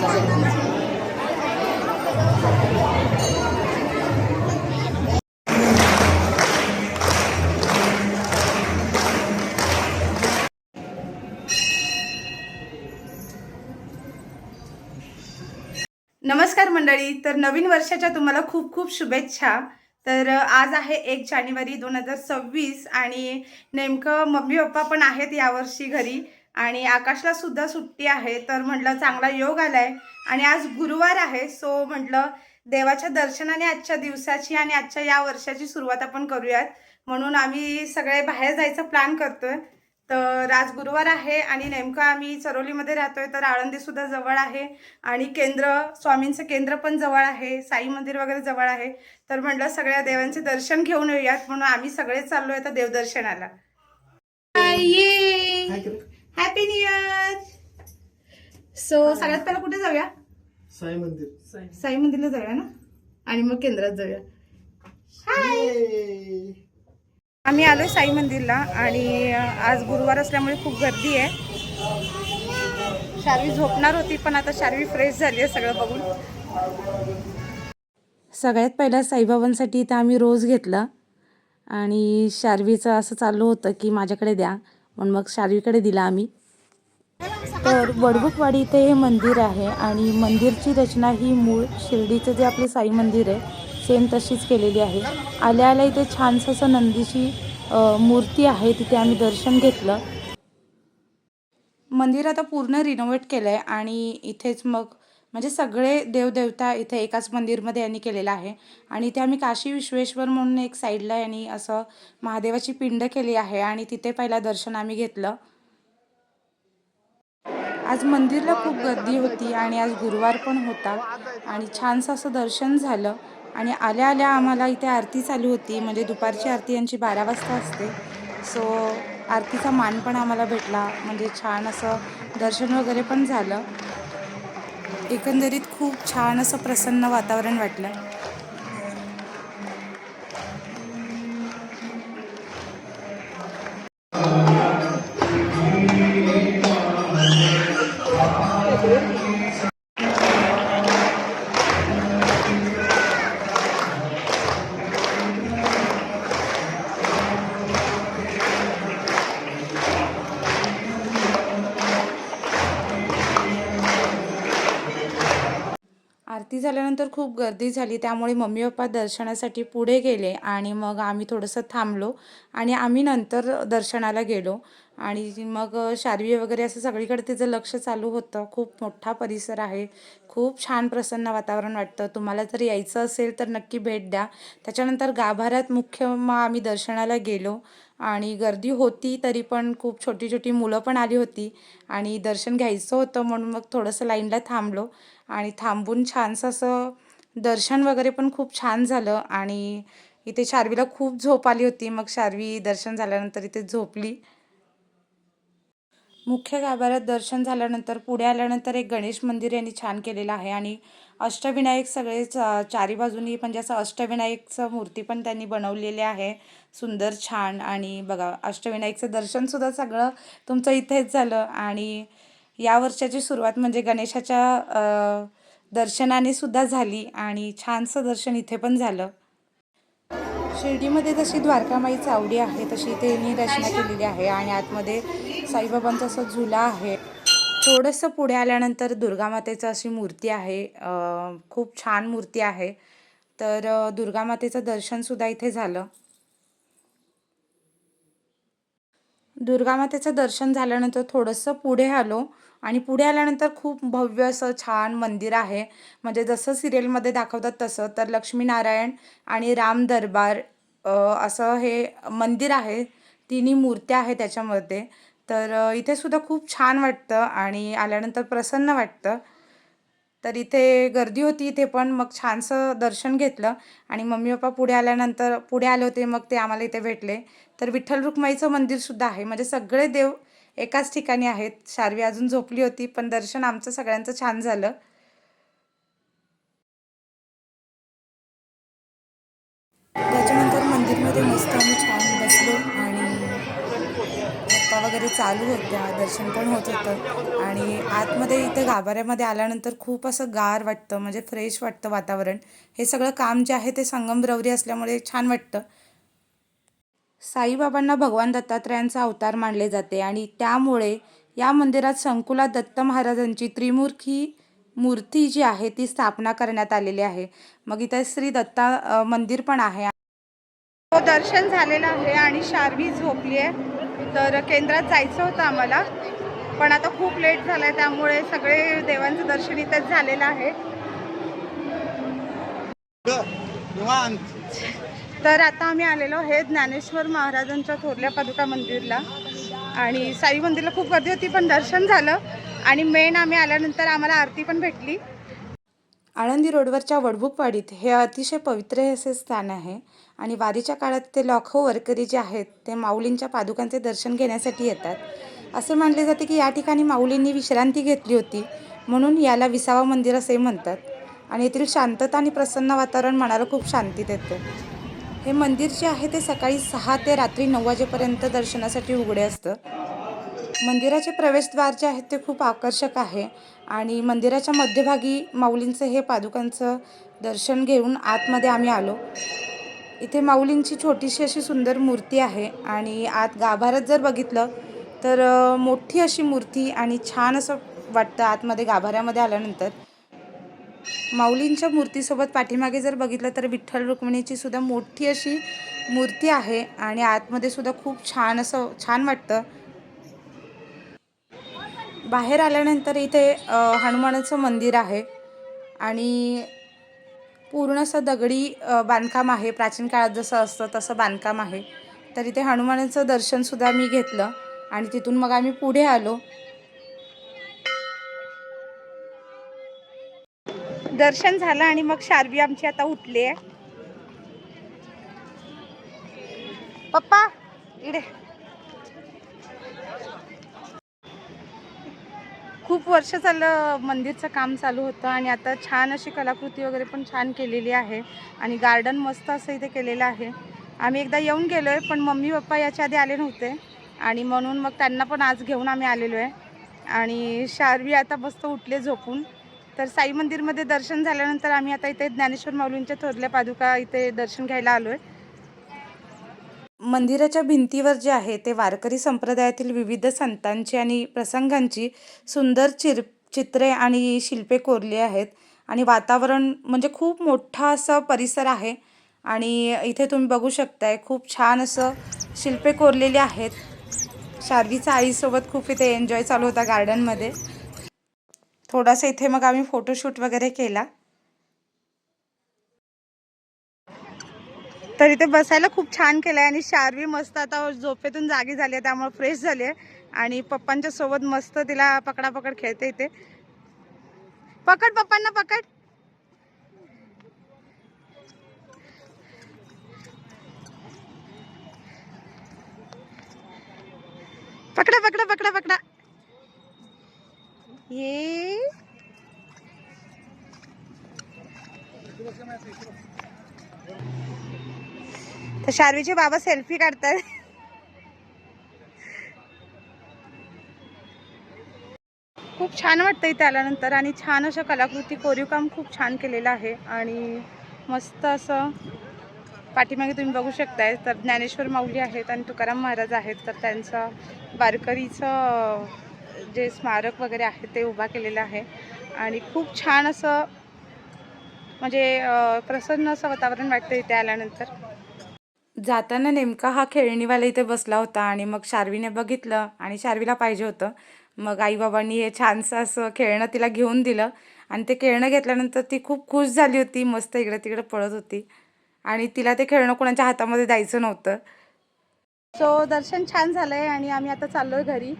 नमस्कार मंडळी तर नवीन वर्षाच्या तुम्हाला खूप खूप शुभेच्छा. तर आज आहे एक जानेवारी दोन हजार सव्वीस आणि नेमकं मम्मी पप्पा पण आहेत यावर्षी घरी. आणि आकाशला सुद्धा सुट्टी आहे. तर म्हटलं चांगला योग आलाय. आणि आज गुरुवार आहे सो म्हटलं देवाच्या दर्शनाने आजच्या दिवसाची आणि आजच्या या वर्षाची सुरुवात आपण करूयात. म्हणून आम्ही सगळे बाहेर जायचा प्लॅन करतोय. तर आज गुरुवार आहे आणि नेमकं आम्ही चरोलीमध्ये राहतोय तर आळंदी सुद्धा जवळ आहे. आणि केंद्र स्वामींचं केंद्र पण जवळ आहे साई मंदिर वगैरे जवळ आहे. तर म्हटलं सगळ्या देवांचे दर्शन घेऊन येऊयात. म्हणून आम्ही सगळे चाललोय आता देवदर्शनाला. हॅपी न्यू इयर सो सगळ्यात पहिला कुठे जाऊया? साई मंदिर. साई मंदिरला जाऊया ना? आणि मग केंद्रात जाऊया. Yay! आम्ही आलोय साई मंदिरला आणि आज गुरुवार असल्यामुळे खूप गर्दी आहे. शार्वी झोपणार होती पण आता शार्वी फ्रेश झाली आहे सगळं बघून. सगळ्यात पहिला साईबाबांसाठी इथं आम्ही रोज घेतला. आणि शार्वीचं असं चालू होतं की माझ्याकडे द्या. म्हणून मग शार्वीकडे दिला आम्ही. तर वडबुकवाडी इथे हे मंदिर आहे आणि मंदिरची रचना ही मूळ शिर्डीचं जे आपले साई मंदिर आहे सेम तशीच केलेली आहे. आल्या आल्या इथे छानसं असं नंदीची मूर्ती आहे तिथे आम्ही दर्शन घेतलं. मंदिर आता पूर्ण रिनोव्हेट केलं आहे आणि इथेच मग म्हणजे सगळे देवदेवता इथे एकाच मंदिरमध्ये यांनी केलेलं आहे. आणि इथे आम्ही काशी विश्वेश्वर म्हणून एक साईडला यांनी असं महादेवाची पिंड केली आहे आणि तिथे पहिला दर्शन आम्ही घेतलं. आज मंदिरला खूप गर्दी होती आणि आज गुरुवार पण होता. आणि छानसं असं दर्शन झालं. आणि आल्या आल्या आम्हाला इथे आरती चालू होती. म्हणजे दुपारची आरती यांची बारा वाजता असते. सो आरतीचा मान पण आम्हाला भेटला. म्हणजे छान असं दर्शन वगैरे पण झालं. एकंदरीत खूप छान असं प्रसन्न वातावरण वाटलं. आरती झाल्यानंतर खूप गर्दी झाली. त्यामुळे मम्मी पप्पा दर्शनासाठी पुढे गेले आणि मग आम्ही थोडंसं थांबलो आणि आम्ही नंतर दर्शनाला गेलो. आणि मग शारवी वगैरे असं सगळीकडे तिचं लक्ष चालू होतं. खूप मोठा परिसर आहे. खूप छान प्रसन्न वातावरण वाटतं. तुम्हाला जर यायचं असेल तर नक्की भेट द्या. त्याच्यानंतर गाभाऱ्यात मुख्य मग आम्ही दर्शनाला गेलो. आणि गर्दी होती तरी पण खूप छोटी छोटी मुलं पण आली होती. आणि दर्शन घ्यायचं होतं म्हणून मग थोडंसं लाईनला थांबलो. आणि थांबून छानसं असं दर्शन वगैरे पण खूप छान झालं. आणि इथे शार्वीला खूप झोप आली होती. मग शार्वी दर्शन झाल्यानंतर इथे झोपली. मुख्य गाभाऱ्यात दर्शन झाल्यानंतर पुढे आल्यानंतर एक गणेश मंदिर यांनी छान केलेलं आहे. आणि अष्टविनायक सगळे चा चारी बाजूनी म्हणजे असं अष्टविनायकचं मूर्ती पण त्यांनी बनवलेली आहे. सुंदर छान आणि बघा अष्टविनायकचं दर्शनसुद्धा सगळं तुमचं इथेच झालं. आणि या वर्षाची सुरुवात म्हणजे गणेशाच्या दर्शनाने सुद्धा झाली आणि छानसं दर्शन इथे पण झालं. शिर्डीमध्ये जशी द्वारकामाई चावडी आहे तशी त्यांनी रचना. केलेली आहे आणि आतमध्ये साईबाबांचा असा झुला आहे. थोडंसं पुढे आल्यानंतर दुर्गामातेचं अशी मूर्ती आहे. खूप छान मूर्ती आहे. तर दुर्गामातेचं दर्शनसुद्धा इथे झालं. दुर्गामातेचं दर्शन झाल्यानंतर थोडंसं पुढे आलो आणि पुढे आल्यानंतर खूप भव्य असं छान मंदिर आहे. म्हणजे जसं सिरियलमध्ये दाखवतात तसं तर लक्ष्मीनारायण आणि राम दरबार असं हे मंदिर आहे. तिन्ही मूर्त्या आहे त्याच्यामध्ये. तर इथे सुद्धा खूप छान वाटतं आणि आल्यानंतर प्रसन्न वाटतं. तर इथे गर्दी होती इथे पण मग छानसं दर्शन घेतलं आणि मम्मी पप्पा पुढे आल्यानंतर पुढे आले होते मग ते आम्हाला इथे भेटले. तर विठ्ठल रुक्माईचं मंदिरसुद्धा आहे. म्हणजे सगळे देव एकाच ठिकाणी आहेत. शार्वी अजून झोपली होती पण दर्शन आमचं सगळ्यांचं छान झालं. त्याच्यानंतर मंदिरमध्ये मस्त आम्ही छान बसलो. वगैरे चालू होत्या दर्शन पण होत होतं. आणि आतमध्ये इथे गाभाऱ्यामध्ये आल्यानंतर खूप असं गार वाटतं म्हणजे फ्रेश वाटतं वातावरण. हे सगळं काम जे आहे ते संगमरवरी असल्यामुळे छान वाटतं. साईबाबांना भगवान दत्तात्रयांचा अवतार मानले जाते आणि त्यामुळे या मंदिरात संकुलात दत्त महाराजांची त्रिमूर्खी मूर्ती जी आहे ती स्थापना करण्यात आलेली आहे. मग इथे श्री दत्ता मंदिर पण आहे. हो दर्शन झालेलं आहे आणि शार्वी झोपली आहे. तर केंद्रात जायचं होतं आम्हाला. पण आता खूप लेट झालं आहे त्यामुळे सगळे देवांचं दर्शन इथंच झालेलं आहे. तर आता आम्ही आलेलो आहे ज्ञानेश्वर महाराजांच्या थोरल्या पादुका मंदिरला. आणि साई मंदिरला खूप गर्दी होती पण दर्शन झालं. आणि मेन आम्ही आल्यानंतर आम्हाला आरती पण भेटली. आळंदी रोडवरच्या वडबुकवाडीत हे अतिशय पवित्र असे स्थान आहे आणि वारीच्या काळात ते लाखो वारकरी जे आहेत ते माऊलींच्या पादुकांचे दर्शन घेण्यासाठी येतात. असे मानले जाते की या ठिकाणी माऊलींनी विश्रांती घेतली होती म्हणून याला विसावा मंदिर असे म्हणतात आणि येथील शांतता आणि प्रसन्न वातावरण मनाला खूप शांती देते. हे मंदिर जे आहे ते सकाळी सहा ते रात्री नऊ वाजेपर्यंत दर्शनासाठी उघडे असतं. मंदिराचे प्रवेशद्वार जे आहेत ते खूप आकर्षक आहे. आणि मंदिराच्या मध्यभागी माऊलींचं हे पादुकांचं दर्शन घेऊन आतमध्ये आम्ही आलो. इथे माऊलींची छोटीशी अशी सुंदर मूर्ती आहे आणि आत गाभाऱ्यात जर बघितलं तर मोठी अशी मूर्ती आणि छान असं वाटतं आतमध्ये गाभाऱ्यामध्ये आल्यानंतर. माऊलींच्या मूर्तीसोबत पाठीमागे जर बघितलं तर विठ्ठल रुक्मिणीची सुद्धा मोठी अशी मूर्ती आहे आणि आतमध्ये सुद्धा खूप छान असं छान वाटतं. बाहेर आल्यानंतर इथे हनुमानाचं मंदिर आहे आणि पूर्ण असं दगडी बांधकाम आहे. प्राचीन काळात जसं असतं तसं बांधकाम आहे. तर इथे हनुमानाचं दर्शनसुद्धा मी घेतलं आणि तिथून मग आम्ही पुढे आलो. दर्शन झालं आणि मग शार्वी आमची आता उठली आहे. पप्पा इडे खूप वर्ष झालं मंदिरचं काम चालू होतं आणि आता छान अशी कलाकृती वगैरे पण छान केलेली आहे आणि गार्डन मस्त असं इथे केलेलं आहे. आम्ही एकदा येऊन गेलो आहे पण मम्मी पप्पा याच्या आधी आले नव्हते आणि म्हणून मग त्यांना पण आज घेऊन आम्ही आलेलो आहे आणि शारवी आता मस्त उठले झोपून. तर साई मंदिरमध्ये दर्शन झाल्यानंतर आम्ही आता इथे ज्ञानेश्वर माऊलींच्या थोरल्या पादुका इथे दर्शन घ्यायला आलो आहे मंदिराच्या भिंतीवर जे आहे ते वारकरी संप्रदायातील विविध संतांची आणि प्रसंगांची सुंदर चिर चित्रे आणि शिल्पे कोरली आहेत. आणि वातावरण म्हणजे खूप मोठा असा परिसर आहे. आणि इथे तुम्ही बघू शकताय खूप छान असं शिल्पे कोरलेली आहेत. शार्वीचा आईसोबत खूप इथे एन्जॉय चालू होता गार्डनमध्ये थोडासा इथे मग आम्ही फोटोशूट वगैरे केला. तर इथे बसायला खूप छान केलं आहे आणि शार्वी मस्त आता झोपेतून जागी झाली आहे त्यामुळे फ्रेश झाली आहे. आणि पप्पांच्या सोबत मस्त तिला पकडापकड खेळते इथे. पकड पप्पांना पकड. पकडा पकडा पकडा पकडा. ये. तर शार्वीचे बाबा सेल्फी काढतात. खूप छान वाटतं इथे आल्यानंतर आणि छान अशा कलाकृती कोरीव काम खूप छान केलेलं आहे आणि मस्त असं पाठीमागे तुम्ही बघू शकताय. तर ज्ञानेश्वर माऊली आहेत आणि तुकाराम महाराज आहेत. तर त्यांचं वारकरीचं जे स्मारक वगैरे आहे ते उभा केलेलं आहे. आणि खूप छान असं म्हणजे प्रसन्न असं वातावरण वाटतं इथे आल्यानंतर. जाताना नेमका हा खेळणीवाला इथे बसला होता आणि मग शार्वीने बघितलं आणि शार्वीला पाहिजे होतं. मग आईबाबांनी हे छानसं असं खेळणं तिला घेऊन दिलं आणि ते खेळणं घेतल्यानंतर ती खूप खुश झाली होती मस्त इकडे तिकडे पळत होती. आणि तिला ते खेळणं कोणाच्या हातामध्ये द्यायचं नव्हतं. सो दर्शन छान झालं आहे आणि आम्ही आता चाललो आहे घरी.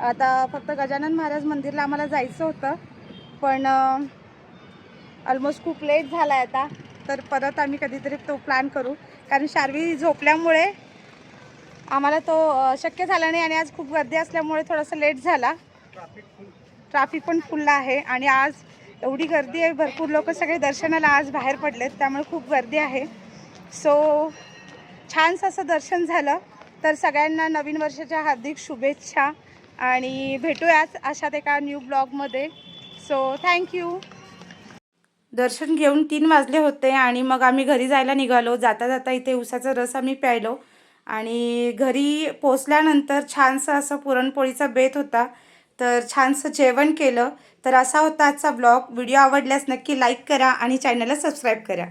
आता फक्त गजानन महाराज मंदिरला आम्हाला जायचं होतं. पण ऑलमोस्ट खूप लेट झाला आहे आता. तर परत आम्ही कधीतरी तो प्लॅन करू. कारण शार्वी झोपल्यामुळे आम्हाला तो शक्य झाला नाही आणि आज खूप गर्दी असल्यामुळे थोडंसं लेट झाला. ट्रॅफिक पण फुलला आहे आणि आज एवढी गर्दी आहे भरपूर लोक सगळे दर्शनाला आज बाहेर पडलेत त्यामुळे खूप गर्दी आहे. सो छानसं असं दर्शन झालं. तर सगळ्यांना नवीन वर्षाच्या हार्दिक शुभेच्छा आणि भेटूयाच अशात एका न्यू ब्लॉगमध्ये सो थँक्यू दर्शन घेऊन तीन वाजले होते आणि मग आम्ही घरी जायला निघालो. जाता जाता इथे उसाचा रस आम्ही प्यायलो. आणि घरी पोचल्यानंतर छानसं असं पुरणपोळीचा बेत होता. तर छानसं जेवण केलं. तर असा होता आजचा ब्लॉग व्हिडिओ आवडल्यास नक्की लाईक करा आणि चॅनलला सबस्क्राईब करा.